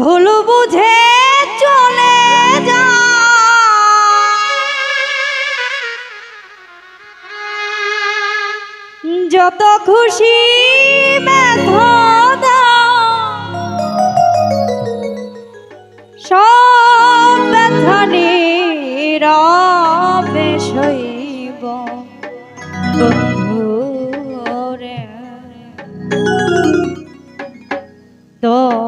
ভুল বুঝে চলে যত খুশি ব্যথা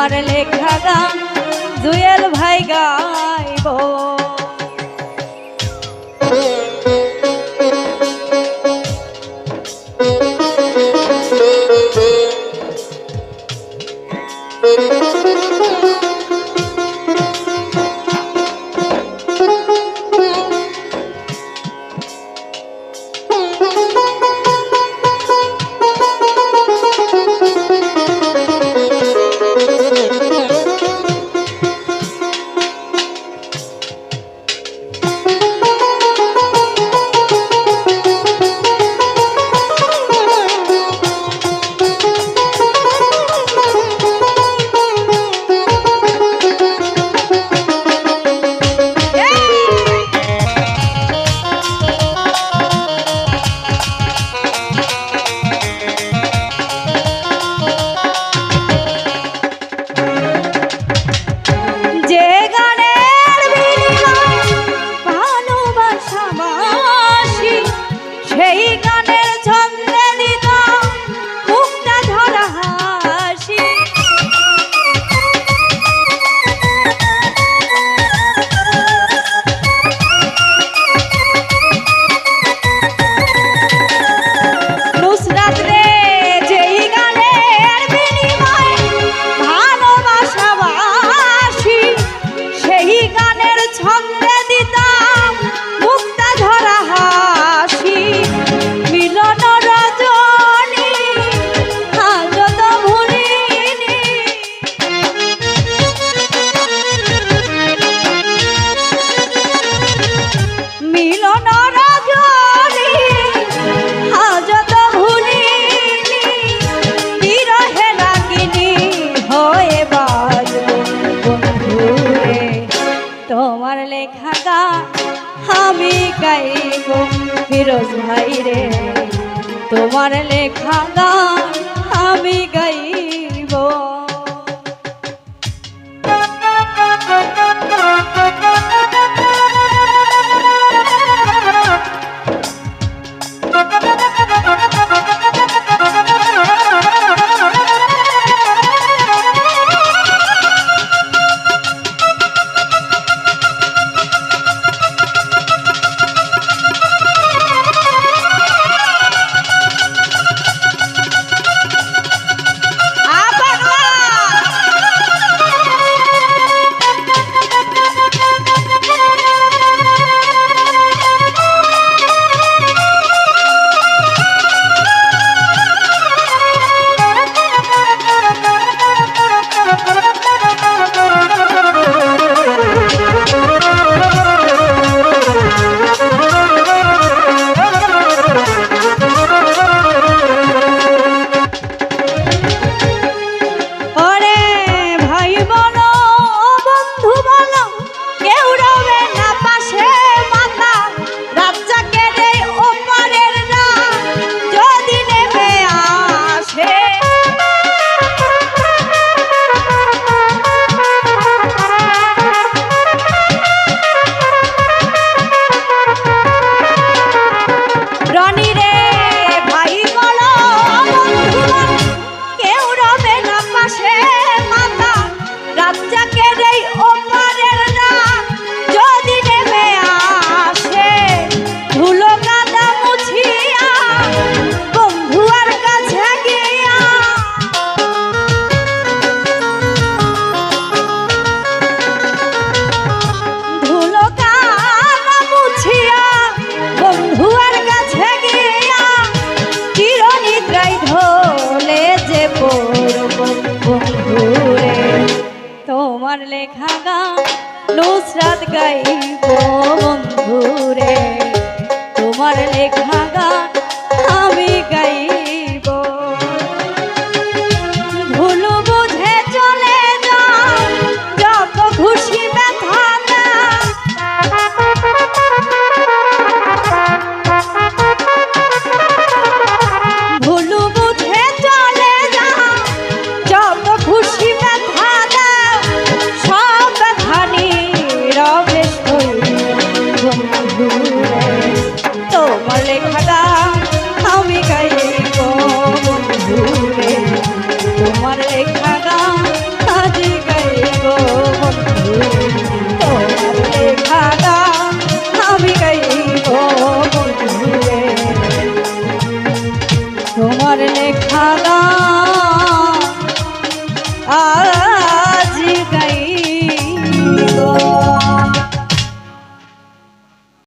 আমার লেখা গান জুয়েল ভাই গাইব। ফিরোজ ভাই রে তোমার লেখা গান আমি গাই ঢোলে যে পড়ব বন্ধুরে। তোমার লেখা গান নুসরাত গাইব বন্ধুরে। তোমার লেখা গান